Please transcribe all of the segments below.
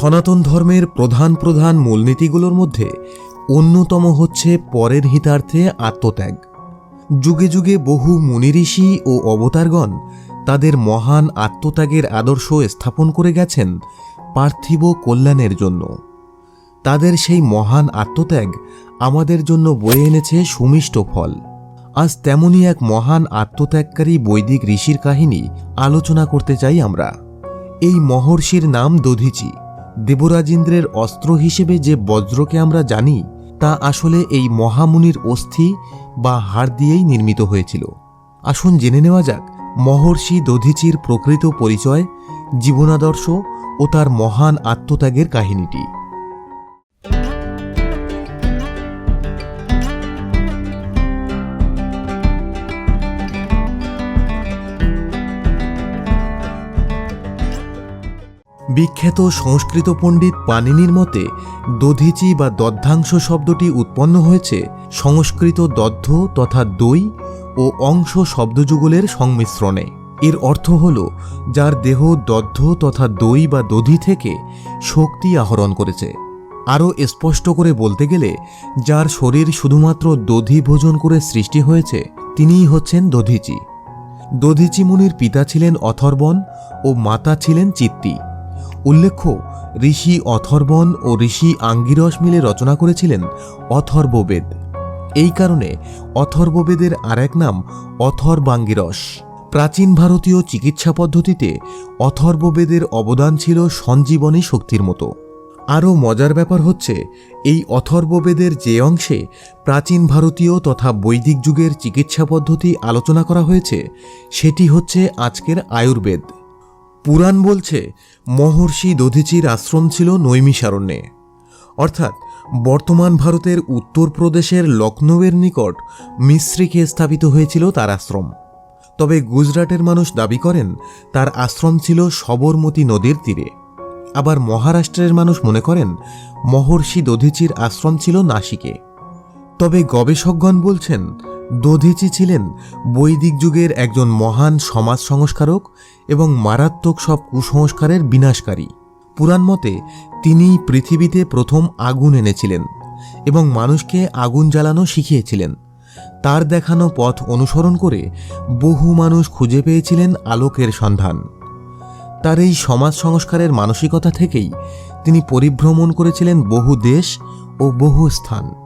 সনাতন ধর্মের প্রধান প্রধান মূলনীতিগুলোর মধ্যে অন্যতম হচ্ছে পরের হিতার্থে আত্মত্যাগ। যুগে যুগে বহু মুনিঋষি ও অবতারগণ তাদের মহান আত্মত্যাগের আদর্শ স্থাপন করে গেছেন পার্থিব কল্যাণের জন্য। তাদের সেই মহান আত্মত্যাগ আমাদের জন্য বয়ে এনেছে সুমিষ্ট ফল। আজ তেমনই এক মহান আত্মত্যাগকারী বৈদিক ঋষির কাহিনী আলোচনা করতে চাই আমরা। এই মহর্ষির নাম দধিচি। দেবরাজেন্দ্রের অস্ত্র হিসেবে যে বজ্রকে আমরা জানি, তা আসলে এই মহামুনির অস্থি বা হাড় দিয়েই নির্মিত হয়েছিল। আসুন জেনে নেওয়া যাক, মহর্ষি দধিচির প্রকৃত পরিচয়, জীবনাদর্শ ও তার মহান আত্মত্যাগের কাহিনীটি। বিখ্যাত সংস্কৃত পণ্ডিত পানিনির মতে, দধিচি বা দধ্যাংশ শব্দটি উৎপন্ন হয়েছে সংস্কৃত দধ্য তথা দই ও অংশ শব্দযুগলের সংমিশ্রণে। এর অর্থ হল, যার দেহ দধ্য তথা দই বা দধি থেকে শক্তি আহরণ করেছে। আরও স্পষ্ট করে বলতে গেলে, যার শরীর শুধুমাত্র দধি ভোজন করে সৃষ্টি হয়েছে, তিনিই হচ্ছেন দধিচি। দধিচি মুনির পিতা ছিলেন অথর্বণ ও মাতা ছিলেন চিত্তি। উল্লেখ্য, ঋষি অথর্বণ ও ঋষি আঙ্গিরস মিলে রচনা করেছিলেন অথর্ববেদ। এই কারণে অথর্ববেদের আরেক নাম অথর্বাঙ্গিরস। প্রাচীন ভারতীয় চিকিৎসা পদ্ধতিতে অথর্ববেদের অবদান ছিল সঞ্জীবনী শক্তির মতো। আরও মজার ব্যাপার হচ্ছে, এই অথর্ববেদের যে অংশে প্রাচীন ভারতীয় তথা বৈদিক যুগের চিকিৎসা পদ্ধতি আলোচনা করা হয়েছে, সেটি হচ্ছে আজকের আয়ুর্বেদ। পুরাণ বলছে, মহর্ষি দধিচির আশ্রম ছিল নৈমিষারণ্যে। অর্থাৎ বর্তমান ভারতের উত্তরপ্রদেশের লখনৌয়ের নিকট মিশ্রিকে স্থাপিত হয়েছিল তার আশ্রম। তবে গুজরাটের মানুষ দাবি করেন, তার আশ্রম ছিল সবরমতী নদীর তীরে। আবার মহারাষ্ট্রের মানুষ মনে করেন, মহর্ষি দধিচির আশ্রম ছিল নাসিকে। তবে গবেষকগণ বলছেন দধিচি ছিলেন বৈদিক যুগের একজন মহান সমাজ সংস্কারক এবং মারাত্মক সব কুসংস্কারের বিনাশকারী। পুরাণ মতে তিনিই পৃথিবীতে প্রথম আগুন এনেছিলেন এবং মানুষকে আগুন জ্বালানো শিখিয়েছিলেন। তার দেখানো পথ অনুসরণ করে বহু মানুষ খুঁজে পেয়েছিলেন আলোকের সন্ধান। তার এই সমাজ সংস্কারের মানসিকতা থেকেই তিনি পরিভ্রমণ করেছিলেন বহু দেশ ও বহু স্থান।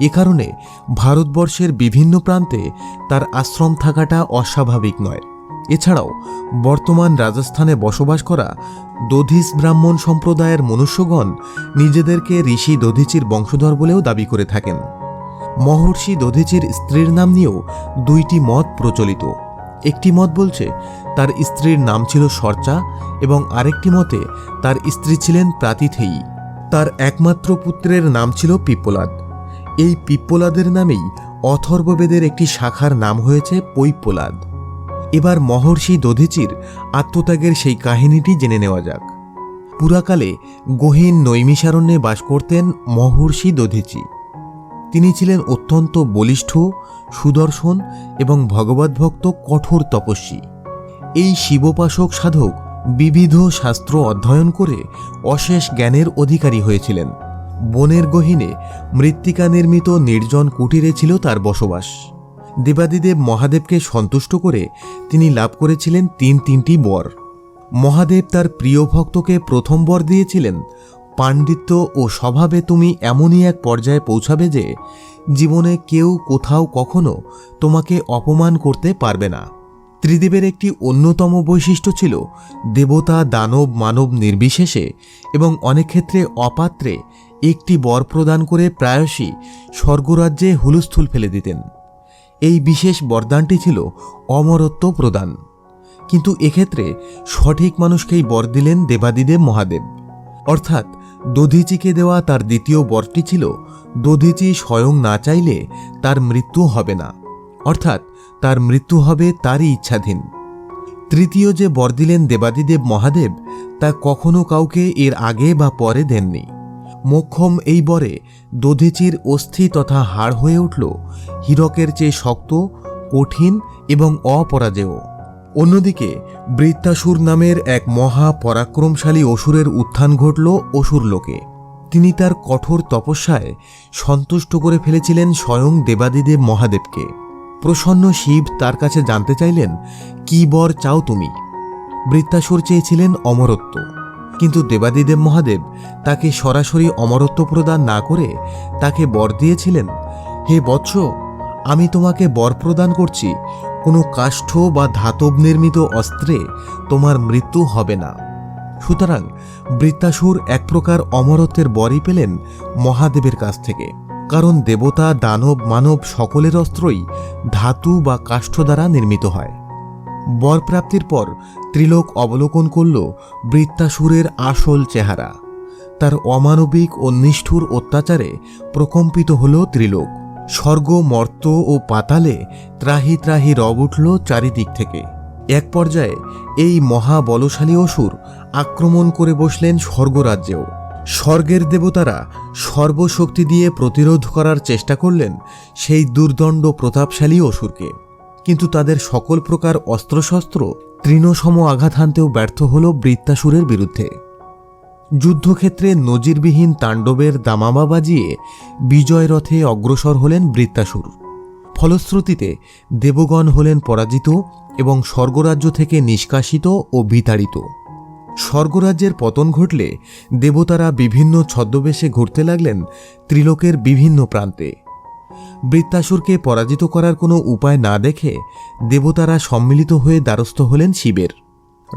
এ কারণে ভারতবর্ষের বিভিন্ন প্রান্তে তার আশ্রম থাকাটা অস্বাভাবিক নয়। এছাড়াও, বর্তমান রাজস্থানে বসবাস করা দধিস ব্রাহ্মণ সম্প্রদায়ের মনুষ্যগণ নিজেদেরকে ঋষি দধিচির বংশধর বলেও দাবি করে থাকেন। মহর্ষি দধিচির স্ত্রীর নাম নিয়েও দুইটি মত প্রচলিত। একটি মত বলছে, তার স্ত্রীর নাম ছিল সর্চা এবং আরেকটি মতে, তার স্ত্রী ছিলেন প্রাতিথেয়ী। তার একমাত্র পুত্রের নাম ছিল পিপ্পলাদ এই পিপ্পলাদের নামেই অথর্ববেদের একটি শাখার নাম হয়েছে পৈপ্পলাদ। এবার মহর্ষি দধিচির আত্মত্যাগের সেই কাহিনীটি জেনে নেওয়া যাক। পুরাকালে গহীন নৈমিষারণ্যে বাস করতেন মহর্ষি দধিচি। তিনি ছিলেন অত্যন্ত বলিষ্ঠ, সুদর্শন এবং ভগবদ্ভক্ত কঠোর তপস্বী। এই শিবোপাসক সাধক বিবিধ শাস্ত্র অধ্যয়ন করে অশেষ জ্ঞানের অধিকারী হয়েছিলেন। বনের গহীনে মৃত্তিকা নির্মিত নির্জন কুটিরে ছিল তার বসবাস। দেবাদিদেব মহাদেবকে সন্তুষ্ট করে তিনি লাভ করেছিলেন তিন তিনটি বর। মহাদেব তার প্রিয় ভক্তকে প্রথম বর দিয়েছিলেন, পাণ্ডিত্য ও স্বভাবে তুমি এমনই এক পর্যায়ে পৌঁছাবে যে জীবনে কেউ কোথাও কখনো তোমাকে অপমান করতে পারবে না। ত্রিদেবের একটি অন্যতম বৈশিষ্ট্য ছিল দেবতা দানব মানব নির্বিশেষে এবং অনেক ক্ষেত্রে অপাত্রে একটি বর প্রদান করে প্রায়শই স্বর্গরাজ্যে হুলস্থুল ফেলে দিতেন। এই বিশেষ বরদানটি ছিল অমরত্ব প্রদান। কিন্তু এক্ষেত্রে সঠিক মানুষকেই বর দিলেন দেবাদিদেব মহাদেব। অর্থাৎ দধিচিকে দেওয়া তার দ্বিতীয় বরটি ছিল, দধিচি স্বয়ং না চাইলে তার মৃত্যু হবে না। অর্থাৎ তার মৃত্যু হবে তারই ইচ্ছাধীন। তৃতীয় যে বর দিলেন দেবাদিদেব মহাদেব, তা কখনো কাউকে এর আগে বা পরে দেননি। মোক্ষম এই বরে দধিচির অস্থি তথা হাড় হয়ে উঠল, হীরকের চেয়ে শক্ত, কঠিন এবং অপরাজেয়। অন্যদিকে বৃত্তাসুর নামের এক মহা পরাক্রমশালী অসুরের উত্থান ঘটল অসুর লোকে। তিনি তার কঠোর তপস্যায় সন্তুষ্ট করে ফেলেছিলেন স্বয়ং দেবাদিদেব মহাদেবকে। প্রসন্ন শিব তার কাছে জানতে চাইলেন, কি বর চাও তুমি? বৃত্তাসুর চেয়েছিলেন অমরত্ব। কিন্তু দেবাদিদেব মহাদেব তাকে সরাসরি অমরত্ব প্রদান না করে তাকে বর দিয়েছিলেন। হে বৎস, আমি তোমাকে বর প্রদান করছি, কোনো কাষ্ঠ বা ধাতব নির্মিত অস্ত্রে তোমার মৃত্যু হবে না। সুতরাং বৃত্তাসুর এক প্রকার অমরত্বের বরই পেলেন মহাদেবের কাছ থেকে। কারণ দেবতা, দানব, মানব সকলের অস্ত্রই ধাতু বা কাষ্ঠ দ্বারা নির্মিত হয়। বরপ্রাপ্তির পর ত্রিলোক অবলোকন করল বৃত্তাসুরের আসল চেহারা। তার অমানবিক ও নিষ্ঠুর অত্যাচারে প্রকম্পিত হল ত্রিলোক। স্বর্গ মর্ত ও পাতালে ত্রাহি ত্রাহি রব উঠল চারিদিক থেকে। এক পর্যায়ে এই মহাবলশালী অসুর আক্রমণ করে বসলেন স্বর্গরাজ্যেও। স্বর্গের দেবতারা সর্বশক্তি দিয়ে প্রতিরোধ করার চেষ্টা করলেন সেই দুর্দণ্ড প্রতাপশালী অসুরকে। কিন্তু তাদের সকল প্রকার অস্ত্রশস্ত্র তৃণসম আঘাত হানতেও ব্যর্থ হল বৃত্তাসুরের বিরুদ্ধে। যুদ্ধক্ষেত্রে নজিরবিহীন তাণ্ডবের দামামা বাজিয়ে বিজয় রথে অগ্রসর হলেন বৃত্তাসুর। ফলশ্রুতিতে দেবগণ হলেন পরাজিত এবং স্বর্গরাজ্য থেকে নিষ্কাশিত ও বিতাড়িত। স্বর্গরাজ্যের পতন ঘটলে দেবতারা বিভিন্ন ছদ্মবেশে ঘুরতে লাগলেন ত্রিলোকের বিভিন্ন প্রান্তে। বৃত্তাসুরকে পরাজিত করার কোনো উপায় না দেখে দেবতারা সম্মিলিত হয়ে দ্বারস্থ হলেন শিবের।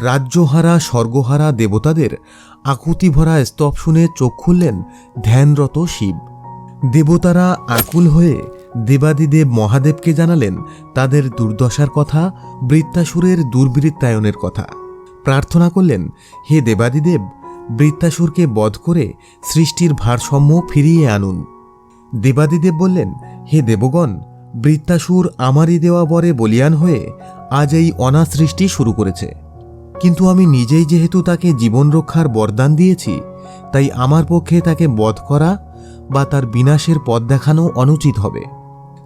রাজ্যহারা, স্বর্গহারা দেবতাদের আকুতি ভরা স্তব শুনে চোখ খুললেন ধ্যানরত শিব। দেবতারা আকুল হয়ে দেবাদিদেব মহাদেবকে জানালেন তাদের দুর্দশার কথা, বৃত্তাসুরের দুর্বৃত্তায়নের কথা। প্রার্থনা করলেন, হে দেবাদিদেব, বৃত্তাসুরকে বধ করে সৃষ্টির ভারসাম্য ফিরিয়ে আনুন। দেবাদিদেব বললেন হে দেবগণ, বৃত্তাসুর আমারই দেওয়া বরে বলিয়ান হয়ে আজ এই অনাসৃষ্টি শুরু করেছে। কিন্তু আমি নিজেই যেহেতু তাকে জীবন রক্ষার বরদান দিয়েছি, তাই আমার পক্ষে তাকে বধ করা বা তার বিনাশের পথ দেখানো অনুচিত হবে।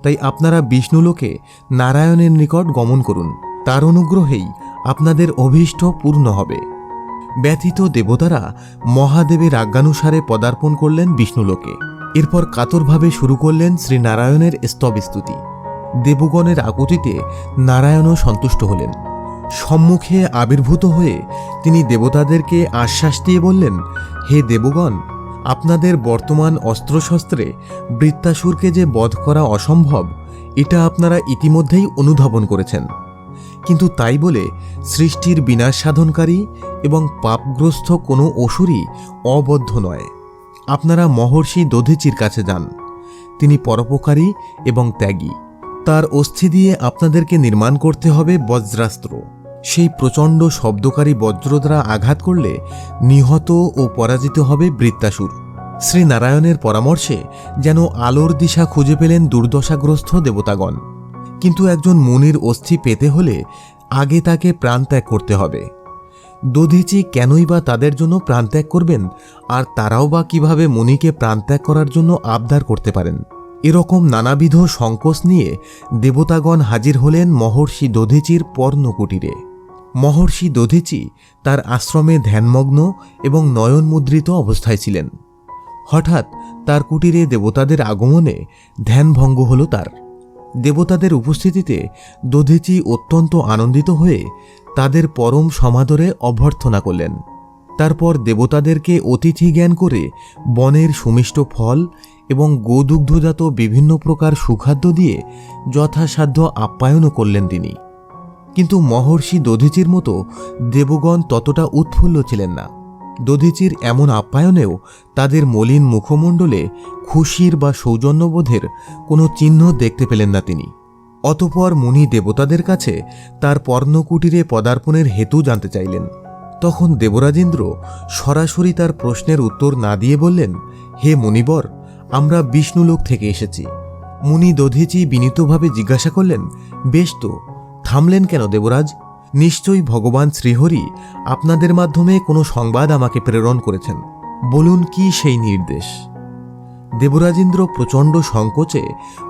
তাই আপনারা বিষ্ণুলোকে নারায়ণের নিকট গমন করুন। তার অনুগ্রহেই আপনাদের অভীষ্ট পূর্ণ হবে। ব্যথিত দেবতারা মহাদেবের আজ্ঞানুসারে পদার্পণ করলেন বিষ্ণুলোকে। এরপর কাতরভাবে শুরু করলেন শ্রীনারায়ণের স্তবস্তুতি। দেবগণের আকুতিতে নারায়ণও সন্তুষ্ট হলেন। সম্মুখে আবির্ভূত হয়ে তিনি দেবতাদেরকে আশ্বাস দিয়ে বললেন, হে দেবগণ, আপনাদের বর্তমান অস্ত্রশস্ত্রে বৃত্তাসুরকে যে বধ করা অসম্ভব, এটা আপনারা ইতিমধ্যেই অনুধাবন করেছেন। কিন্তু তাই বলে সৃষ্টির বিনাশ সাধনকারী এবং পাপগ্রস্ত কোনো অসুরই অবদ্ধ নয়। আপনারা মহর্ষি দধিচির কাছে যান। তিনি পরোপকারী এবং ত্যাগী। তার অস্থি দিয়ে আপনাদেরকে নির্মাণ করতে হবে বজ্রাস্ত্র। সেই প্রচণ্ড শব্দকারী বজ্র দ্বারা আঘাত করলে নিহত ও পরাজিত হবে বৃত্তাসুর। শ্রীনারায়ণের পরামর্শে যেন আলোর দিশা খুঁজে পেলেন দুর্দশাগ্রস্ত দেবতাগণ। কিন্তু একজন মুনির অস্থি পেতে হলে আগে তাকে প্রাণত্যাগ করতে হবে। দধিচি কেনই বা তাদের জন্য প্রাণত্যাগ করবেন? আর তারাও বা কীভাবে মুনিকে প্রাণত্যাগ করার জন্য আবদার করতে পারেন? এরকম নানাবিধ সংকোচ নিয়ে দেবতাগণ হাজির হলেন মহর্ষি দধিচির পর্ণকুটিরে। মহর্ষি দধিচি তার আশ্রমে ধ্যানমগ্ন এবং নয়নমুদ্রিত অবস্থায় ছিলেন। হঠাৎ তার কুটিরে দেবতাদের আগমনে ধ্যানভঙ্গ হল তার। দেবতাদের উপস্থিতিতে দধিচি অত্যন্ত আনন্দিত হয়ে তাদের পরম সমাদরে অভ্যর্থনা করলেন। তারপর দেবতাদেরকে অতিথি জ্ঞান করে বনের সুমিষ্ট ফল এবং গোদুগ্ধজাত বিভিন্ন প্রকার সুখাদ্য দিয়ে যথাসাধ্য আপ্যায়নও করলেন তিনি। কিন্তু মহর্ষি দধিচির মতো দেবগণ ততটা উৎফুল্ল ছিলেন না। দধিচির এমন আপ্যায়নেও তাদের মলিন মুখমণ্ডলে খুশির বা সৌজন্যবোধের কোনো চিহ্ন দেখতে পেলেন না তিনি। অতপর মুনি দেবতাদের কাছে তার পর্ণকুটিরে পদার্পণের হেতু জানতে চাইলেন। তখন দেবরাজেন্দ্র সরাসরি তার প্রশ্নের উত্তর না দিয়ে বললেন, হে মুনিবর, আমরা বিষ্ণুলোক থেকে এসেছি। মুনি দধিচি বিনীতভাবে জিজ্ঞাসা করলেন, বেশ তো, থামলেন কেন দেবরাজ? নিশ্চয়ই ভগবান শ্রীহরি আপনাদের মাধ্যমে কোনো সংবাদ আমাকে প্রেরণ করেছেন। বলুন কি সেই নির্দেশ? দেবরাজেন্দ্র প্রচণ্ড সংকোচে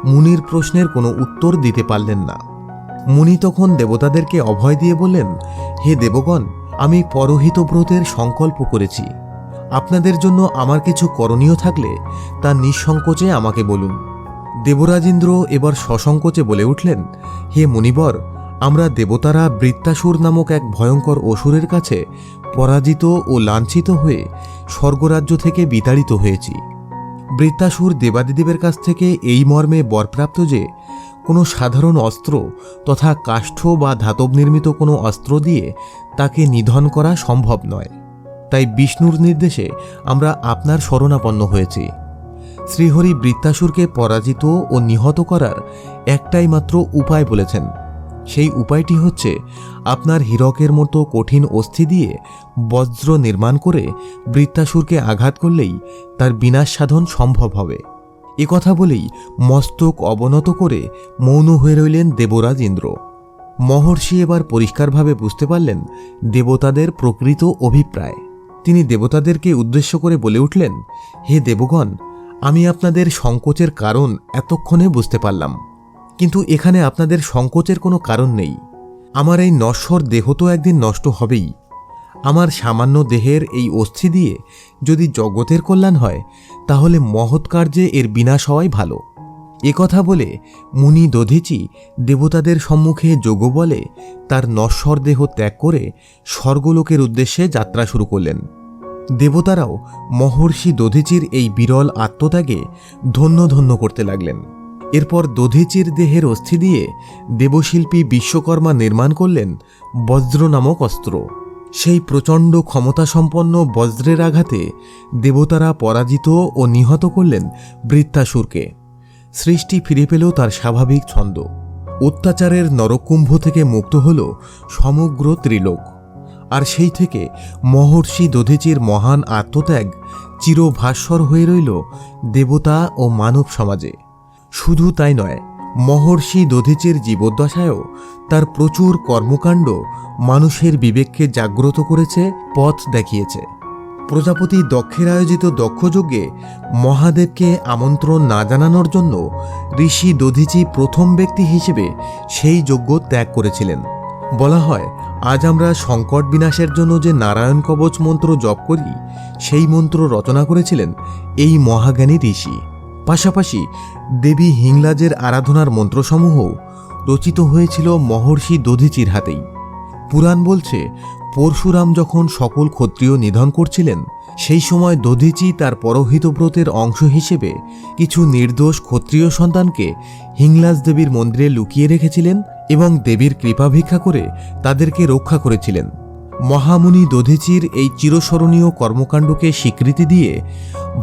মুনির প্রশ্নের কোনো উত্তর দিতে পারলেন না। মুনি তখন দেবতাদেরকে অভয় দিয়ে বললেন, হে দেবগণ, আমি পরহিত ব্রতের সংকল্প করেছি। আপনাদের জন্য আমার কিছু করণীয় থাকলে তা নিঃসংকোচে আমাকে বলুন। দেবরাজেন্দ্র এবার সসংকোচে বলে উঠলেন, হে মুনিবর, আমরা দেবতারা বৃত্তাসুর নামক এক ভয়ঙ্কর অসুরের কাছে পরাজিত ও লাঞ্ছিত হয়ে স্বর্গরাজ্য থেকে বিতাড়িত হয়েছি। বৃত্তাসুর দেবাদিদেবের কাছ থেকে এই মর্মে বরপ্রাপ্ত যে, কোনো সাধারণ অস্ত্র তথা কাষ্ঠ বা ধাতব নির্মিত কোনো অস্ত্র দিয়ে তাকে নিধন করা সম্ভব নয়। তাই বিষ্ণুর নির্দেশে আমরা আপনার শরণাপন্ন হয়েছি। শ্রীহরি বৃত্তাসুরকে পরাজিত ও নিহত করার একটাই মাত্র উপায় বলেছেন। সেই উপায়টি হচ্ছে আপনার হীরকের মতো কঠিন অস্থি দিয়ে বজ্র নির্মাণ করে বৃত্তাসুরকে আঘাত করলেই তার বিনাশ সাধন সম্ভব হবে। এ কথা বলেই মস্তক অবনত করে মৌন হয়ে রইলেন দেবরাজ ইন্দ্র। মহর্ষি এবার পরিষ্কারভাবে বুঝতে পারলেন দেবতাদের প্রকৃত অভিপ্রায়। তিনি দেবতাদেরকে উদ্দেশ্য করে বলে উঠলেন, হে দেবগণ, আমি আপনাদের সংকোচের কারণ এতক্ষণে বুঝতে পারলাম। কিন্তু এখানে আপনাদের সংকোচের কোনো কারণ নেই। আমার এই নশ্বর দেহ তো একদিন নষ্ট হবেই। আমার সামান্য দেহের এই অস্থি দিয়ে যদি জগতের কল্যাণ হয়, তাহলে মহৎ কার্যে এর বিনাশ হওয়াই ভালো। কথা বলে মুনি দধিচি দেবতাদের সম্মুখে যোগ বলে তার নশ্বর দেহ ত্যাগ করে স্বর্গলোকের উদ্দেশ্যে যাত্রা শুরু করলেন। দেবতারাও মহর্ষি দধিচির এই বিরল আত্মত্যাগে ধন্য ধন্য করতে লাগলেন। এরপর দধিচির দেহের অস্থি দিয়ে দেবশিল্পী বিশ্বকর্মা নির্মাণ করলেন বজ্র নামক অস্ত্র। সেই প্রচণ্ড ক্ষমতাসম্পন্ন বজ্রের আঘাতে দেবতারা পরাজিত ও নিহত করলেন বৃত্তাসুরকে। সৃষ্টি ফিরে পেল তার স্বাভাবিক ছন্দ। অত্যাচারের নরকুম্ভ থেকে মুক্ত হল সমগ্র ত্রিলোক। আর সেই থেকে মহর্ষি দধিচির মহান আত্মত্যাগ চিরভাস্বর হয়ে রইল দেবতা ও মানব সমাজে। শুধু তাই নয়, মহর্ষি দধিচির জীবদ্দশায়ও তার প্রচুর কর্মকাণ্ড মানুষের বিবেককে জাগ্রত করেছে, পথ দেখিয়েছে। প্রজাপতি দক্ষের আয়োজিত দক্ষযজ্ঞে মহাদেবকে আমন্ত্রণ না জানানোর জন্য ঋষি দধিচি প্রথম ব্যক্তি হিসেবে সেই যজ্ঞ ত্যাগ করেছিলেন। বলা হয়, আজ আমরা সংকট বিনাশের জন্য যে নারায়ণ কবচ মন্ত্র জপ করি, সেই মন্ত্র রচনা করেছিলেন এই মহাজ্ঞানী ঋষি। পাশাপাশি দেবী হিংলাজের আরাধনার মন্ত্রসমূহ রচিত হয়েছিল মহর্ষি দধিচির হাতেই। পুরাণ বলছে, পরশুরাম যখন সকল ক্ষত্রিয় নিধন করছিলেন, সেই সময় দধিচি তার পরহিতব্রতের অংশ হিসেবে কিছু নির্দোষ ক্ষত্রিয় সন্তানকে হিংলাজ দেবীর মন্দিরে লুকিয়ে রেখেছিলেন এবং দেবীর কৃপা ভিক্ষা করে তাদেরকে রক্ষা করেছিলেন। মহামুনি দধিচির এই চিরস্মরণীয় কর্মকাণ্ডকে স্বীকৃতি দিয়ে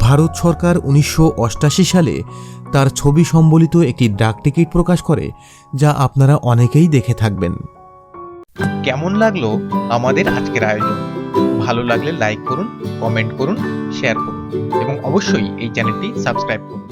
ভারত সরকার উনিশশো সালে তার ছবি সম্বলিত একটি ডাকটিকিট প্রকাশ করে, যা আপনারা অনেকেই দেখে থাকবেন। কেমন লাগল আমাদের আজকের আয়োজন? ভালো লাগলে লাইক করুন কমেন্ট করুন শেয়ার করুন, এবং অবশ্যই এই চ্যানেলটি সাবস্ক্রাইব করুন।